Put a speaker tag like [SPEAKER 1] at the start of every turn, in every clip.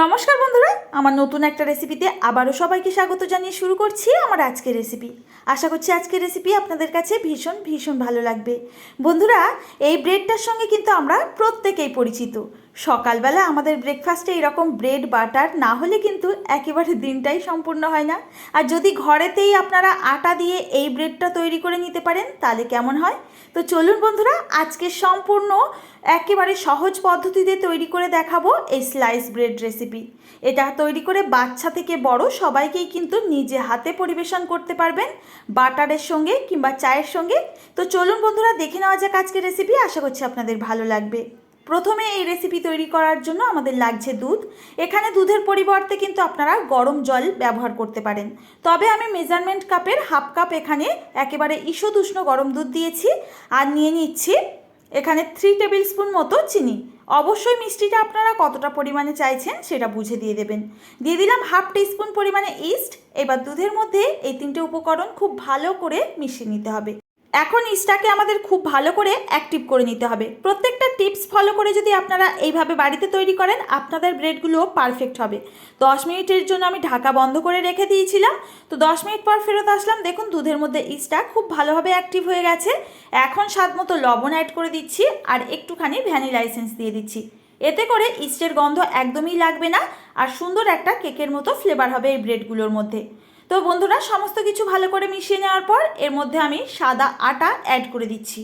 [SPEAKER 1] নমস্কার বন্ধুরা, আমার নতুন একটা রেসিপিতে আবারও সবাইকে স্বাগত জানিয়ে শুরু করছি আমার আজকের রেসিপি আশা করছি আজকের রেসিপি আপনাদের কাছে ভীষণ ভীষণ ভালো লাগবে। বন্ধুরা, এই ব্রেডটার সঙ্গে কিন্তু আমরা প্রত্যেকেই পরিচিত। সকালবেলা আমাদের ব্রেকফাস্টে এরকম ব্রেড বাটার না হলে কিন্তু একেবারে দিনটাই সম্পূর্ণ হয় না। আর যদি ঘরেতেই আপনারা আটা দিয়ে এই ব্রেডটা তৈরি করে নিতে পারেন, তাহলে কেমন হয়? তো চলুন বন্ধুরা, আজকে সম্পূর্ণ একেবারে সহজ পদ্ধতিতে তৈরি করে দেখাবো এই স্লাইস ব্রেড রেসিপি এটা তৈরি করে বাচ্চা থেকে বড় সবাইকেই কিন্তু নিজে হাতে পরিবেশন করতে পারবেন বাটারের সঙ্গে কিংবা চায়ের সঙ্গে। তো চলুন বন্ধুরা, দেখে নেওয়া যাক আজকের রেসিপি আশা করছি আপনাদের ভালো লাগবে। প্রথমে এই রেসিপি তৈরি করার জন্য আমাদের লাগছে দুধ। এখানে দুধের পরিবর্তে কিন্তু আপনারা গরম জল ব্যবহার করতে পারেন। তবে আমি মেজারমেন্ট কাপের হাফ কাপ এখানে একেবারে ঈষদুষ্ণ গরম দুধ দিয়েছি আর নিয়ে নিচ্ছি এখানে থ্রি টেবিল স্পুন মতো চিনি। অবশ্যই মিষ্টিটা আপনারা কতটা পরিমাণে চাইছেন সেটা বুঝে দিয়ে দেবেন। দিয়ে দিলাম হাফ টিস্পুন পরিমাণে ইস্ট এবার দুধের মধ্যে এই তিনটে উপকরণ খুব ভালো করে মিশিয়ে নিতে হবে। এখন ইস্টাকে আমাদের খুব ভালো করে অ্যাক্টিভ করে নিতে হবে। প্রত্যেকটা টিপস ফলো করে যদি আপনারা এইভাবে বাড়িতে তৈরি করেন, আপনাদের ব্রেডগুলো পারফেক্ট হবে। দশ মিনিটের জন্য আমি ঢাকা বন্ধ করে রেখে দিয়েছিলাম। তো দশ মিনিট পর ফেরত আসলাম। দেখুন, দুধের মধ্যে ইস্টটা খুব ভালোভাবে অ্যাক্টিভ হয়ে গেছে। এখন স্বাদ মতো লবণ অ্যাড করে দিচ্ছি আর একটুখানি ভ্যানিলা এসেন্স দিয়ে দিচ্ছি। এতে করে ইস্টের গন্ধ একদমই লাগবে না আর সুন্দর একটা কেকের মতো ফ্লেভার হবে এই ব্রেডগুলোর মধ্যে। তো বন্ধুরা, সমস্ত কিছু ভালো করে মিশিয়ে নেওয়ার পর এর মধ্যে আমি সাদা আটা অ্যাড করে দিচ্ছি।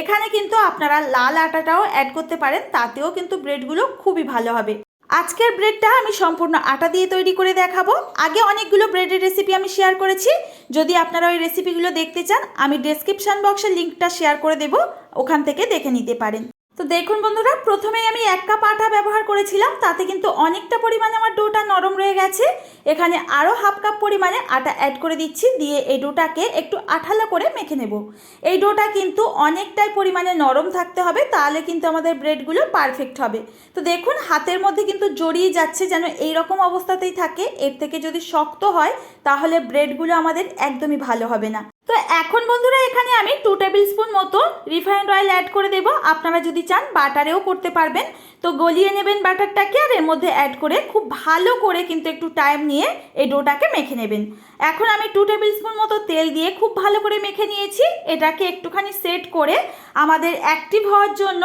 [SPEAKER 1] এখানে কিন্তু আপনারা লাল আটাটাও অ্যাড করতে পারেন, তাতেও কিন্তু ব্রেডগুলো খুবই ভালো হবে। আজকের ব্রেডটা আমি সম্পূর্ণ আটা দিয়ে তৈরি করে দেখাবো। আগে অনেকগুলো ব্রেডের রেসিপি আমি শেয়ার করেছি। যদি আপনারা ওই রেসিপিগুলো দেখতে চান, আমি ডেসক্রিপশান বক্সে লিঙ্কটা শেয়ার করে দেব, ওখান থেকে দেখে নিতে পারেন। তো দেখুন বন্ধুরা, প্রথমেই আমি এক কাপ আটা ব্যবহার করেছিলাম, তাতে কিন্তু অনেকটা পরিমাণে আমার ডোটা নরম রয়ে গেছে। এখানে আরও হাফ কাপ পরিমাণে আটা অ্যাড করে দিচ্ছি, দিয়ে এই ডোটাকে একটু আঠালো করে মেখে নেব। এই ডোটা কিন্তু অনেকটাই পরিমাণে নরম থাকতে হবে, তাহলে কিন্তু আমাদের ব্রেডগুলো পারফেক্ট হবে। তো দেখুন, হাতের মধ্যে কিন্তু জড়িয়ে যাচ্ছে যেন এই রকম অবস্থাতেই থাকে, এর থেকে যদি শক্ত হয়, তাহলে ব্রেডগুলো আমাদের একদমই ভালো হবে না। তো এখন বন্ধুরা এখানে আমি টু টেবিল স্পুন মতো রিফাইন্ড অয়েল অ্যাড করে দেব। আপনারা যদি চান, বাটারেও করতে পারবেন। তো গলিয়ে নেবেন বাটারটাকে আর এর মধ্যে অ্যাড করে খুব ভালো করে কিন্তু একটু টাইম নিয়ে এই ডোটাকে মেখে নেবেন। এখন আমি টু টেবিল স্পুন মতো তেল দিয়ে খুব ভালো করে মেখে নিয়েছি। এটাকে একটুখানি সেট করে আমাদের অ্যাক্টিভ হওয়ার জন্য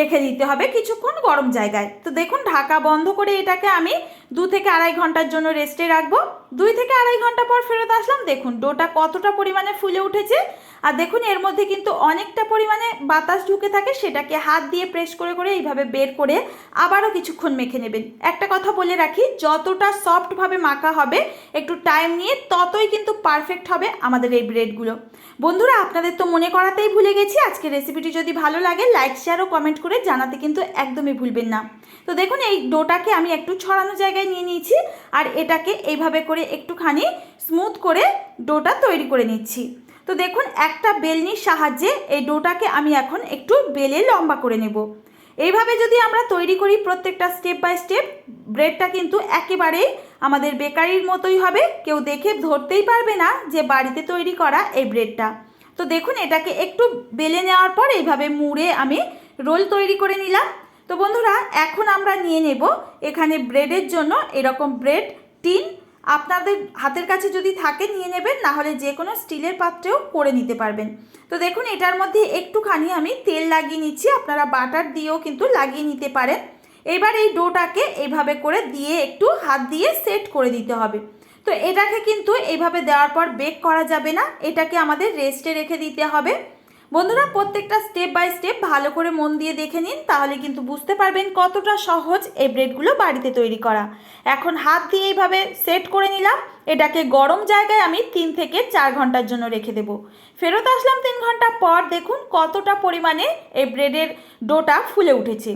[SPEAKER 1] রেখে দিতে হবে কিছুক্ষণ গরম জায়গায়। তো দেখুন, ঢাকা বন্ধ করে এটাকে আমি দু থেকে আড়াই ঘণ্টার জন্য রেস্টে রাখব। দুই থেকে আড়াই ঘণ্টা পর ফেরত আসলাম, দেখুন, ডোটা কতটা পরিমাণে ফুলে উঠেছে। আর দেখুন, এর মধ্যে কিন্তু অনেকটা পরিমাণে বাতাস ঢুকে থাকে, সেটাকে হাত দিয়ে প্রেস করে করে এইভাবে বের করে আবারও কিছুক্ষণ মেখে নেবেন। একটা কথা বলে রাখি, যতটা সফটভাবে মাখা হবে, একটু টাইম নিয়ে ততই কিন্তু পারফেক্ট হবে আমাদের এই ব্রেডগুলো বন্ধুরা, আপনাদের তো মনে করাতেই ভুলে গেছি আজকে রেসিপিটি যদি ভালো লাগে লাইক শেয়ার ও কমেন্ট করে জানাতে কিন্তু একদমই ভুলবেন না। তো দেখুন, এই ডোটাকে আমি একটু ছড়ানো জায়গায় নিয়ে নিয়েছি আর এটাকে এইভাবে করে একটুখানি স্মুথ করে ডোটা তৈরি করে নিচ্ছি। তো দেখুন, একটা বেলনির সাহায্যে এই ডোটাকে আমি এখন একটু বেলে লম্বা করে নেব। এইভাবে যদি আমরা তৈরি করি প্রত্যেকটা স্টেপ বাই স্টেপ, ব্রেডটা কিন্তু একেবারেই আমাদের বেকারির মতোই হবে। কেউ দেখে ধরতেই পারবে না যে বাড়িতে তৈরি করা এই ব্রেডটা। তো দেখুন, এটাকে একটু বেলে নেওয়ার পর এইভাবে মুড়ে আমি রোল তৈরি করে নিলাম। তো বন্ধুরা, এখন আমরা নিয়ে নেব এখানে ব্রেডের জন্য এরকম ব্রেড টিন। আপনাদের হাতের কাছে যদি থাকে নিয়ে নেবেন না হলে যে কোনো স্টিলের পাত্রেও করে নিতে পারবেন। তো দেখুন, এটার মধ্যে একটুখানি আমি তেল লাগিয়ে নিচ্ছি। আপনারা বাটার দিয়েও কিন্তু লাগিয়ে নিতে পারেন। এবার এই ডোটাকে এইভাবে করে দিয়ে একটু হাত দিয়ে সেট করে দিতে হবে। তো এটাকে কিন্তু এইভাবে দেওয়ার পর বেক করা যাবে না। এটাকে আমাদের রেস্টে রেখে দিতে হবে। বন্ধুরা, প্রত্যেকটা স্টেপ বাই স্টেপ ভালো করে মন দিয়ে দেখে নিন, তাহলে কিন্তু বুঝতে পারবেন কতটা সহজ এই ব্রেডগুলো বাড়িতে তৈরি করা। এখন হাত দিয়ে এইভাবে সেট করে নিলাম, এটাকে গরম জায়গায় আমি তিন থেকে চার ঘণ্টার জন্য রেখে দেব। ফেরত আসলাম তিন ঘণ্টা পর দেখুন কতটা পরিমাণে এই ব্রেডের ডোটা ফুলে উঠেছে।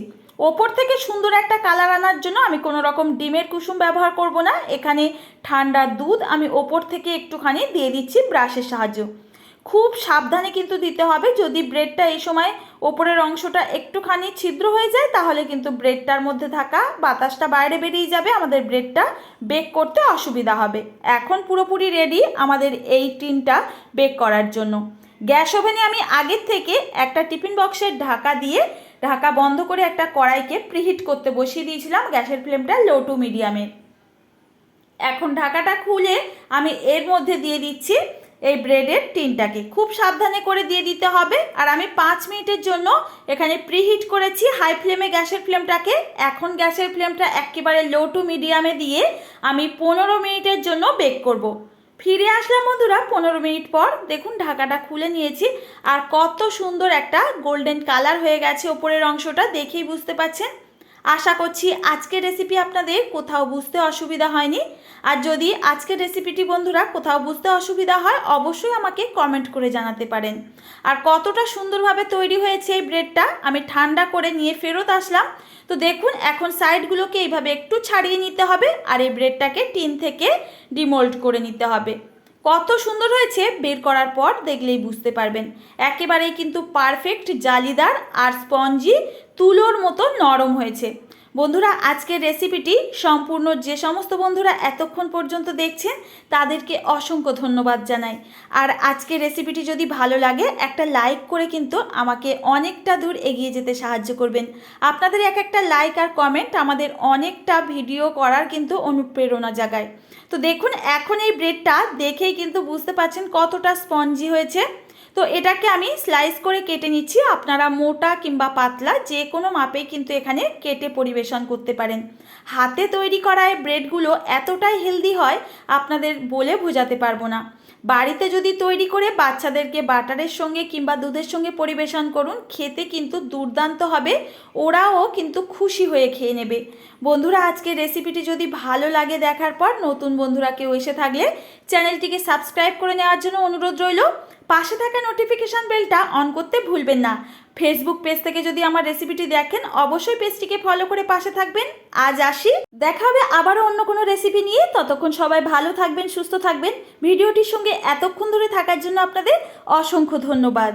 [SPEAKER 1] ওপর থেকে সুন্দর একটা কালার আনার জন্য আমি কোনো রকম ডিমের কুসুম ব্যবহার করব না, এখানে ঠান্ডা দুধ আমি ওপর থেকে একটুখানি দিয়ে দিচ্ছি ব্রাশের সাহায্য। খুব সাবধানে কিন্তু দিতে হবে। যদি ব্রেডটা এই সময় ওপরের অংশটা একটুখানি ছিদ্র হয়ে যায়, তাহলে কিন্তু ব্রেডটার মধ্যে থাকা বাতাসটা বাইরে বেরিয়ে যাবে। আমাদের ব্রেডটা বেক করতে অসুবিধা হবে। এখন পুরোপুরি রেডি আমাদের এই টিনটা বেক করার জন্য। গ্যাস ওভেনে আমি আগের থেকে একটা টিফিন বক্সের ঢাকা দিয়ে ঢাকা বন্ধ করে একটা কড়াইকে প্রিহিট করতে বসিয়ে দিয়েছিলাম গ্যাসের ফ্লেমটা লো টু মিডিয়ামে এখন ঢাকাটা খুলে আমি এর মধ্যে দিয়ে দিচ্ছি এই ব্রেডের টিনটাকে খুব সাবধানে করে দিয়ে দিতে হবে। আর আমি পাঁচ মিনিটের জন্য এখানে প্রিহিট করেছি হাই ফ্লেমে গ্যাসের ফ্লেমটাকে এখন গ্যাসের ফ্লেমটা একেবারে লো টু মিডিয়ামে দিয়ে আমি পনেরো মিনিটের জন্য বেক করব। ফিরে আসলাম বন্ধুরা পনেরো মিনিট পর। দেখুন ঢাকাটা খুলে নিয়েছি। আর কত সুন্দর একটা গোল্ডেন কালার হয়ে গেছে ওপরের অংশটা, দেখেই বুঝতে পাচ্ছেন আশা করছি আজকের রেসিপি আপনাদের কোথাও বুঝতে অসুবিধা হয়নি। আর যদি আজকের রেসিপিটি বন্ধুরা কোথাও বুঝতে অসুবিধা হয়, অবশ্যই আমাকে কমেন্ট করে জানাতে পারেন। আর কতটা সুন্দরভাবে তৈরি হয়েছে এই ব্রেডটা আমি ঠান্ডা করে নিয়ে ফেরত আসলাম। তো দেখুন, এখন সাইডগুলোকে এইভাবে একটু ছাড়িয়ে নিতে হবে আর এই ব্রেডটাকে টিন থেকে ডিমোল্ড করে নিতে হবে। কত সুন্দর হয়েছে বের করার পর দেখলেই বুঝতে পারবেন। একেবারেই কিন্তু পারফেক্ট জালিদার আর স্পঞ্জি তুলোর মতো নরম হয়েছে। বন্ধুরা, আজকের রেসিপিটি সম্পূর্ণ যে সমস্ত বন্ধুরা এতক্ষণ পর্যন্ত দেখছেন, তাদেরকে অসংখ্য ধন্যবাদ জানাই। আর আজকের রেসিপিটি যদি ভালো লাগে, একটা লাইক করে কিন্তু আমাকে অনেকটা দূর এগিয়ে যেতে সাহায্য করবেন। আপনাদের এক একটা লাইক আর কমেন্ট আমাদের অনেকটা ভিডিও করার কিন্তু অনুপ্রেরণা জাগায়। তো দেখুন, এখন এই ব্রেডটা দেখেই কিন্তু বুঝতে পারছেন কতটা স্পঞ্জি হয়েছে। তো এটাকে আমি স্লাইস করে কেটে নিচ্ছি। আপনারা মোটা কিংবা পাতলা যে কোনো মাপেই কিন্তু এখানে কেটে পরিবেশন করতে পারেন। হাতে তৈরি করা ব্রেডগুলো এতটাই হেলদি হয়, আপনাদের বলে বোঝাতে পারব না। বাড়িতে যদি তৈরি করে বাচ্চাদেরকে বাটারের সঙ্গে কিংবা দুধের সঙ্গে পরিবেশন করুন, খেতে কিন্তু দুর্দান্ত হবে, ওরাও কিন্তু খুশি হয়ে খেয়ে নেবে। বন্ধুরা আজকে রেসিপিটি যদি ভালো লাগে দেখার পর নতুন বন্ধুরা কেউ এসে থাকলে চ্যানেলটিকে সাবস্ক্রাইব করে নেওয়ার জন্য অনুরোধ রইল। পাশে থাকা নোটিফিকেশান বেলটা অন করতে ভুলবেন না। ফেসবুক পেজ থেকে যদি আমার রেসিপিটি দেখেন, অবশ্যই পেজটিকে ফলো করে পাশে থাকবেন। আজ আসি। দেখা হবে আবারও অন্য কোনো রেসিপি নিয়ে। ততক্ষণ সবাই ভালো থাকবেন, সুস্থ থাকবেন। ভিডিওটির সঙ্গে এতক্ষণ ধরে থাকার জন্য আপনাদের অসংখ্য ধন্যবাদ।